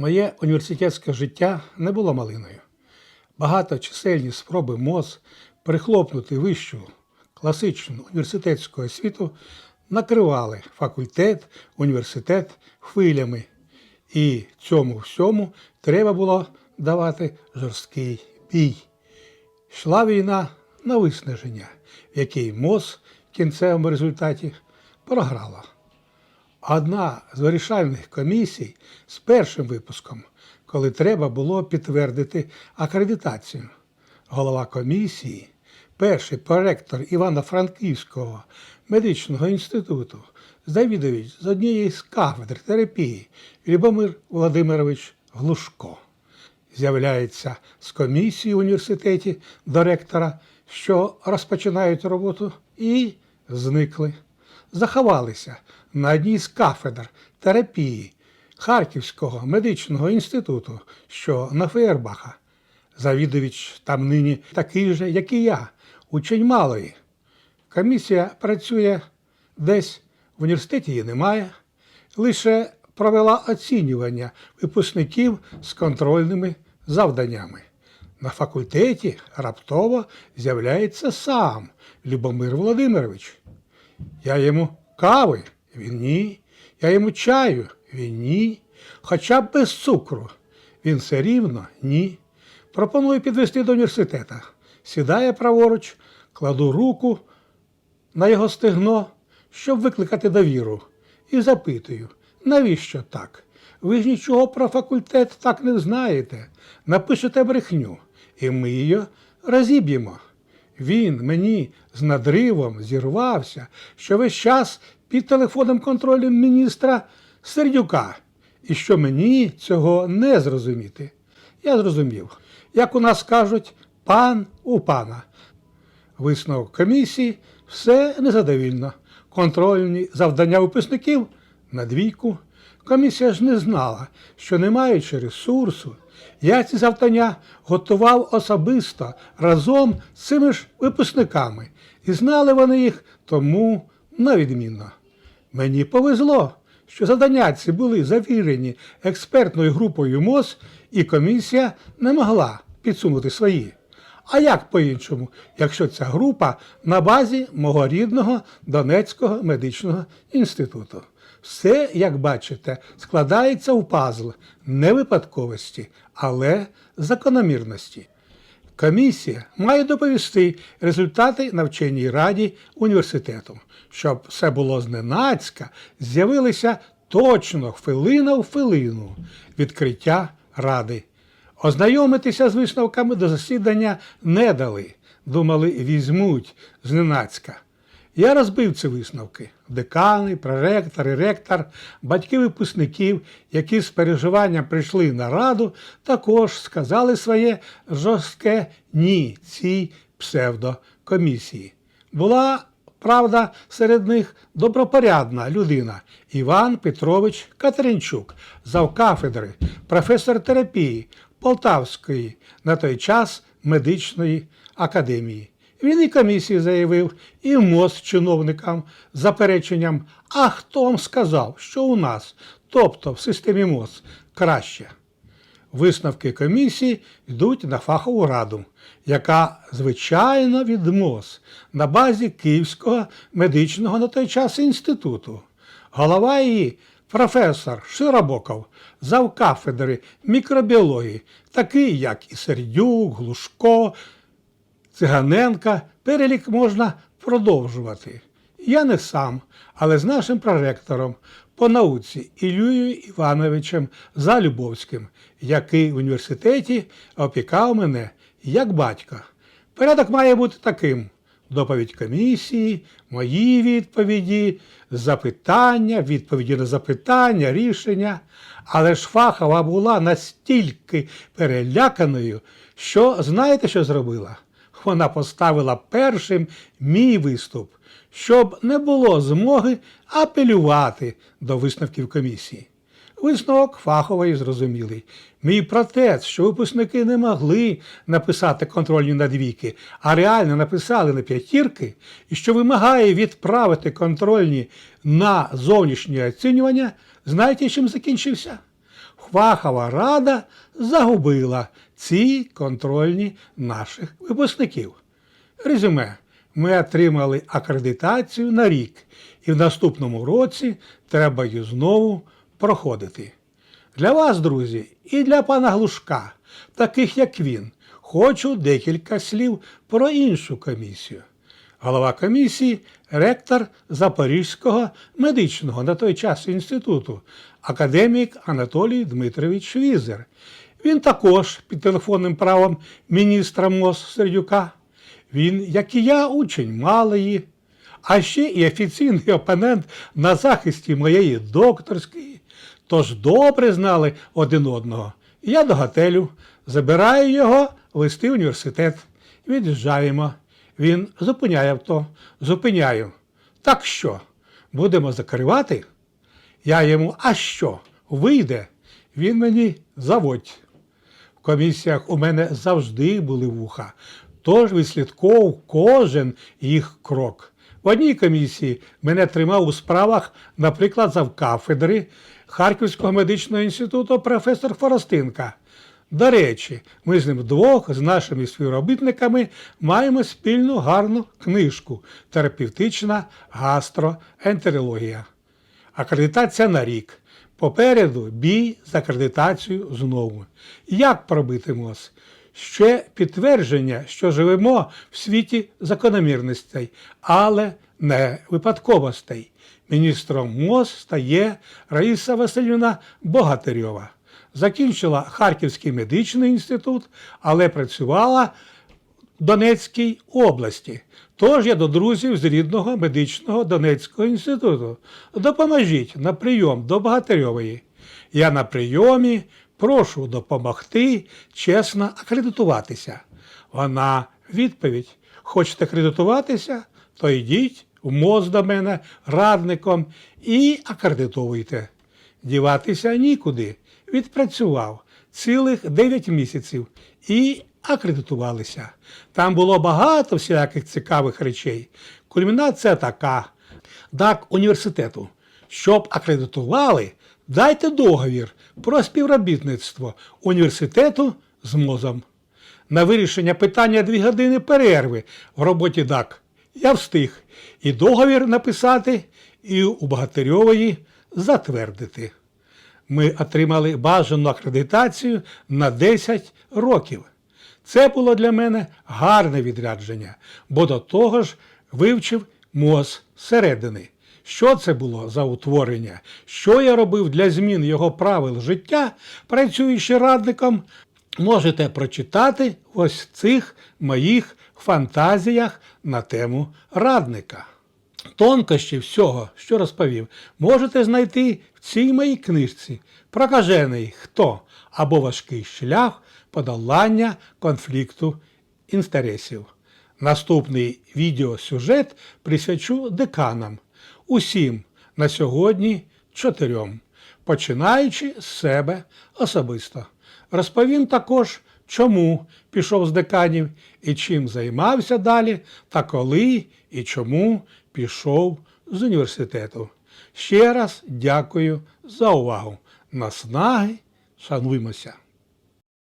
Моє університетське життя не було малиною. Багаточисельні спроби МОЗ прихлопнути вищу класичну університетську освіту накривали факультет, університет хвилями. І цьому всьому треба було давати жорсткий бій. Йшла війна на виснаження, в якій МОЗ в кінцевому результаті програла. Одна з вирішальних комісій з першим випуском, коли треба було підтвердити акредитацію. Голова комісії, перший проректор Івано-Франківського медичного інституту, завідувач з однієї з кафедр терапії Любомир Володимирович Глушко. З'являється з комісії в університеті до ректора, що розпочинають роботу, і зникли заховалися на одній з кафедр терапії Харківського медичного інституту, що на Фейербаха. Завідувач там нині такий же, як і я, учень малої. Комісія працює десь, в університеті її немає, лише провела оцінювання випускників з контрольними завданнями. На факультеті раптово з'являється сам Любомир Володимирович. Я йому кави, він ні. Я йому чаю, він ні. Хоча б без цукру. Він все рівно ні. Пропоную підвести до університету. Сідає праворуч, кладу руку на його стегно, щоб викликати довіру. І запитую, навіщо так? Ви ж нічого про факультет так не знаєте. Напишете брехню, і ми її розіб'ємо. Він мені з надривом зірвався, що весь час під телефоном контролем міністра Сердюка, і що мені цього не зрозуміти. Я зрозумів, як у нас кажуть, пан у пана. Висновок комісії все незадовільно. Контрольні завдання випускників на двійку. Комісія ж не знала, що не маючи ресурсу, я ці завдання готував особисто разом з цими ж випускниками, і знали вони їх тому навідмінно. Мені повезло, що завдання ці були завірені експертною групою МОЗ, і комісія не могла підсунути свої. А як по-іншому, якщо ця група на базі мого рідного Донецького медичного інституту? Все, як бачите, складається в пазл не випадковості, але закономірності. Комісія має доповісти результати навчальній раді університету, щоб все було зненацька, з'явилися точно хвилина в хвилину відкриття ради. Ознайомитися з висновками до засідання не дали. Думали, візьмуть зненацька. Я розбив ці висновки. Декани, проректор ректор, батьки випускників, які з переживанням прийшли на раду, також сказали своє жорстке ні цій псевдокомісії. Була, правда, серед них добропорядна людина Іван Петрович Катеринчук, завкафедри, професор терапії Полтавської на той час медичної академії. Він і комісії заявив, і МОЗ чиновникам запереченням, а хто вам сказав, що у нас, тобто в системі МОЗ, краще. Висновки комісії йдуть на фахову раду, яка, звичайно, від МОЗ на базі Київського медичного на той час інституту. Голова її професор Широбоков, завкафедри мікробіології, такий, як і Сердюк, Глушко, Циганенка, перелік можна продовжувати. Я не сам, але з нашим проректором по науці Ілюєю Івановичем Залюбовським, який в університеті опікав мене як батька. Порядок має бути таким: доповідь комісії, мої відповіді, запитання, відповіді на запитання, рішення. Але ж фахова була настільки переляканою, що знаєте, що зробила? Вона поставила першим мій виступ, щоб не було змоги апелювати до висновків комісії. Висновок фаховий зрозумілий. Мій протест, що випускники не могли написати контрольні на двійки, а реально написали на п'ятірки, і що вимагає відправити контрольні на зовнішнє оцінювання, знаєте, чим закінчився? Фахова рада загубила ці контрольні наших випускників. Резюме. Ми отримали акредитацію на рік, і в наступному році треба її знову проходити. Для вас, друзі, і для пана Глушка, таких як він, хочу декілька слів про іншу комісію. Голова комісії ректор Запорізького медичного на той час інституту, академік Анатолій Дмитрович Візер. Він також під телефонним правом міністра МОЗ Сердюка. Він, як і я, учень малої, а ще і офіційний опонент на захисті моєї докторської. Тож добре знали один одного. Я до готелю, забираю його вести в університет. Від'їжджаємо. Він зупиняє авто, зупиняю. Так що, будемо закривати? Я йому, а що? Вийде? Він мені заводь. В комісіях у мене завжди були вуха, тож відслідковував кожен їх крок. В одній комісії мене тримав у справах, наприклад, завкафедри Харківського медичного інституту професор Форостинка. До речі, ми з ним вдвох, з нашими співробітниками, маємо спільну гарну книжку Терапевтична гастроентерологія. Акредитація на рік. Попереду бій з акредитацією знову. Як пробити МОЗ? Ще підтвердження, що живемо в світі закономірностей, але не випадковостей. Міністром МОЗ стає Раїса Васильівна Богатирьова. Закінчила Харківський медичний інститут, але працювала в Донецькій області. Тож я до друзів з рідного медичного Донецького інституту. Допоможіть на прийом до Богатирьової. Я на прийомі прошу допомогти чесно акредитуватися. Вона відповідь: хочете акредитуватися, то йдіть в МОЗ до мене радником і акредитовуйте. Діватися нікуди. Відпрацював цілих 9 місяців і акредитувалися. Там було багато всіляких цікавих речей. Кульмінація така. Так, університету, щоб акредитували, дайте договір про співробітництво університету з МОЗом. На вирішення питання дві години перерви в роботі ДАК я встиг і договір написати, і у Богатирьової затвердити. Ми отримали бажану акредитацію на 10 років. Це було для мене гарне відрядження, бо до того ж вивчив МОЗ зсередини. Що це було за утворення? Що я робив для змін його правил життя, працюючи радником, можете прочитати ось в цих моїх фантазіях на тему радника. Тонкощі всього, що розповів, можете знайти в цій моїй книжці Прокажений хто або важкий шлях подолання конфлікту інтересів. Наступний відеосюжет присвячу деканам. Усім на сьогодні чотирьом, починаючи з себе особисто. Розповім також, чому пішов з деканів і чим займався далі, та коли і чому пішов з університету. Ще раз дякую за увагу. Наснаги, шануймося!